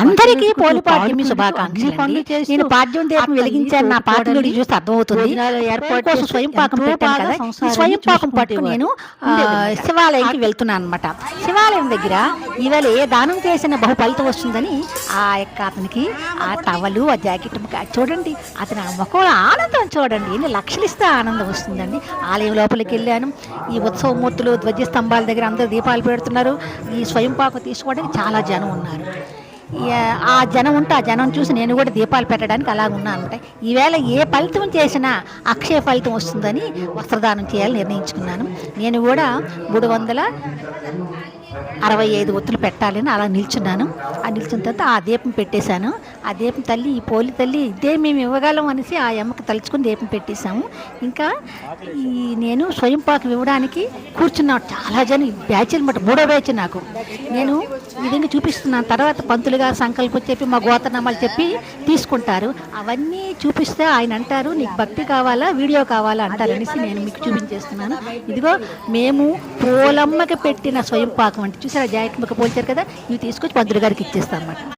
అందరికీ పోలిపాడ్యమి చేసుకుంటూ శుభాకాంక్షలు నేను దీపం అత్తల్ని, వెలిగించాను నా పాటలు చూస్తే అర్థమవుతుంది ఏర్పాటు కోసం స్వయం పాకం పెట్టాను కదా స్వయం పాకం పట్టుకు. నేను. శివాలయంకి వెళ్తున్నాను అనమాట శివాలయం దగ్గర ఈవేళ ఏ దానం చేసిన బహు ఫలితం వస్తుందని ఆ యొక్క అతనికి ఆ టవలు ఆ జాకెట్ చూడండి. అతని ఆ ముఖంలో ఆనందం చూడండి. ఎన్ని లక్షలు ఇస్తే ఆనందం వస్తుందండి. ఆలయం లోపలికి వెళ్ళాను. ఈ ఉత్సవ మూర్తులు ధ్వజ స్తంభాల దగ్గర అందరూ దీపాలు పెడుతున్నారు. ఈ స్వయం పాకం తీసుకోవడానికి చాలా జనం ఉన్నారు. ఆ జనం ఉంటే ఆ జనం చూసి నేను కూడా దీపాలు పెట్టడానికి అలా ఉన్నాను అనమాట ఈవేళ ఏ ఫలితం చేసినా అక్షయ ఫలితం వస్తుందని వస్త్రదానం చేయాలని నిర్ణయించుకున్నాను. నేను కూడా మూడు వందల అరవై ఐదు ఒత్తులు పెట్టాలని అలా నిల్చున్నాను. ఆ నిల్చున్న తర్వాత ఆ దీపం పెట్టేశాను. ఆ దీపం తల్లి ఈ పోలి తల్లి ఇదే మేము ఇవ్వగలం అనేసి ఆ అమ్మకి తలుచుకుని దీపం పెట్టేశాము. ఇంకా ఈ నేను స్వయం పాకం ఇవ్వడానికి కూర్చున్నాను. చాలా జనం బ్యాచ్ అనమాట మూడో బ్యాచ్ నాకు. నేను ఈ విధంగా చూపిస్తున్నాను. తర్వాత పంతులు గారు సంకల్పం చెప్పి మా గోతనామాలు చెప్పి తీసుకుంటారు. అవన్నీ చూపిస్తే ఆయన అంటారు నీకు భక్తి కావాలా వీడియో కావాలా అంటారు అనేసి నేను మీకు చూపించేస్తున్నాను. ఇదిగో మేము పూలమ్మకి పెట్టిన స్వయం పాకం. అంటే చూసారా? జాకెట్ పోల్చారు కదా? ఇవి తీసుకొచ్చి పంతులు గారికి ఇచ్చేస్తాం అన్నమాట